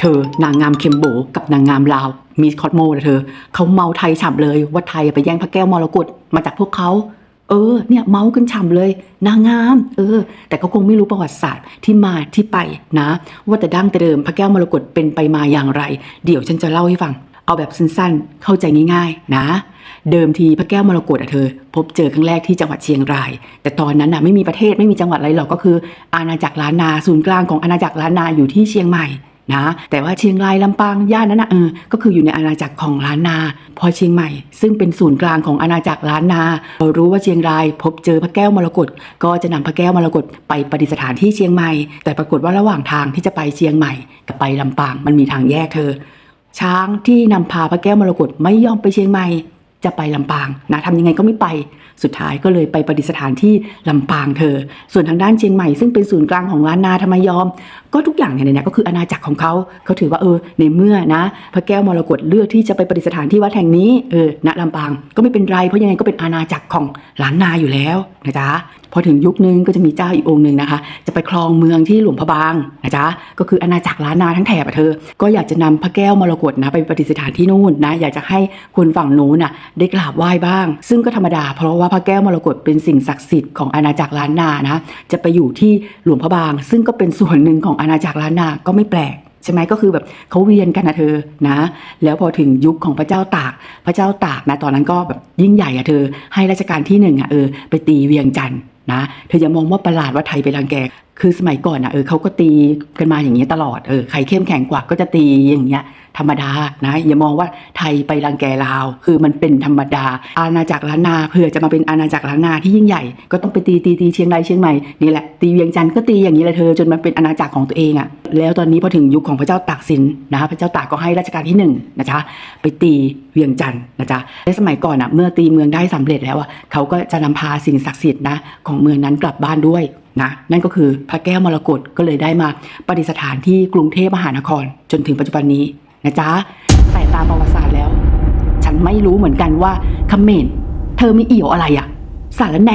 เธอนางงามเคมโบกับนางงามลาวมีคอสโมนะเธอเขาเมาไทยฉ่ำเลยว่าไทยไปแย่งพระแก้วมรกตมาจากพวกเขาเออเนี่ยเมากันฉ่ำเลย นางงาม เออ แต่ก็คงไม่รู้ประวัติศาสตร์ที่มาที่ไปนะ ว่าแต่ดั้งแต่เดิมพระแก้วมรกตเป็นไปมาอย่างไร เดี๋ยวฉันจะเล่าให้ฟัง เอาแบบสั้นๆ เข้าใจง่าย ๆ นะ เดิมทีพระแก้วมรกตอะเธอ พบเจอครั้งแรกที่จังหวัดเชียงราย แต่ตอนนั้นน่ะไม่มีประเทศไม่มีจังหวัดอะไรหรอกก็คือ อาณาจักรล้านนาศูนย์กลางของอาณาจักรล้านนาอยู่ที่เชียงใหม่ นะแต่ว่าเชียงรายลำปางย่านนั้นนะเออก็คืออยู่ในอาณาจักรของล้านนา พอเชียงใหม่ ซึ่งเป็นศูนย์กลางของอาณาจักรล้านนาพอรู้ว่าเชียงรายพบเจอพระแก้วมรกตก็จะนำพระแก้วมรกตไปประดิษฐานที่เชียงใหม่ แต่ปรากฏว่าระหว่างทางที่จะไปเชียงใหม่กับไปลำปางมันมีทางแยกเธอช้างที่นำพาพระแก้วมรกตไม่ยอมไปเชียงใหม่ จะไปลำปางนะทำยังไงก็ไม่ไปสุดท้ายก็เลยไปประดิษฐานที่ลำปางเธอ ส่วนทางด้านเชียงใหม่ซึ่งเป็นศูนย์กลางของล้านนาทำไมยอม ก็ทุกอย่างเนี่ยเนี่ยก็คืออาณาจักรของเขาเขาถือว่าเออในเมื่อนะ พระแก้วมรกตเลือกที่จะไปประดิษฐานที่วัดแห่งนี้เออณลำปางก็ไม่เป็นไรเพราะยังไงก็เป็นอาณาจักรของล้านนาอยู่แล้วนะจ๊ะ อถึงยุคนึงก็จะมีเจ้าอีกองค์หนึ่งนะคะ จะไปครองเมืองที่หลวงพระบางนะจ๊ะก็คืออาณาจักรล้านนาทั้งแถบอะเธอ ก็อยากจะนำพระแก้วมรกตนะไปประดิษฐานที่นู่นนะอยากจะให้คนฝั่งนู้นน่ะได้กราบไหว้บ้าง ซึ่งก็ธรรมดา เพราะว่าพระแก้วมรกตเป็นสิ่งศักดิ์สิทธิ์ของอาณาจักรล้านนานะจะไปอยู่ที่หลวงพระบาง ซึ่งก็เป็นส่วนหนึ่งของอาณาจักรล้านนาก็ไม่แปลก ใช่ไหมก็คือแบบเขาเวียนกันนะเธอนะ แล้วพอถึงยุคของพระเจ้าตาก พระเจ้าตากนะตอนนั้นก็แบบยิ่งใหญ่อะเธอ ให้ราชการที่หนึ่งอะเออไปตีเวียงจันทร์นะเธออย่ามองว่าประหลาดว่าไทยไปรังแกคือสมัยก่อนอะเออเขาก็ตีกันมาอย่างนี้ยตลอดเออใครเข้มแข็งกว่าก็จะตีอย่างเงี้ย ธรรมดานะอย่ามองว่าไทยไปรังแกลาว คือมันเป็นธรรมดา อาณาจักรล้านนาเพื่อจะมาเป็นอาณาจักรล้านนาที่ยิ่งใหญ่ก็ต้องไปตีตีตีเชียงรายเชียงใหม่นี่แหละตีเวียงจันทร์ก็ตีอย่างนี้แหละเธอจนมันเป็นอาณาจักรของตัวเองอะแล้วตอนนี้พอถึงยุคของพระเจ้าตากสินนะคะพระเจ้าตากก็ให้รัชกาลที่หนึ่งนะจ๊ะไปตีเวียงจันทร์นะจ๊ะและสมัยก่อนอะเมื่อตีเมืองได้สำเร็จแล้วอะเขาก็จะนำพาสิ่งศักดิ์สิทธิ์นะของเมืองนั้นกลับบ้านด้วยนะนั่นก็คือพระแก้วมรกตก็เลยได้มาประดิษฐานที่กรุงเทพมหานคร จนถึงปัจจุบันนี้ นะจ๊ะ แต่ตามประวัติศาสตร์แล้ว ฉันไม่รู้เหมือนกันว่าเขมรเธอมีเอี่ยวอะไรอะสารแหน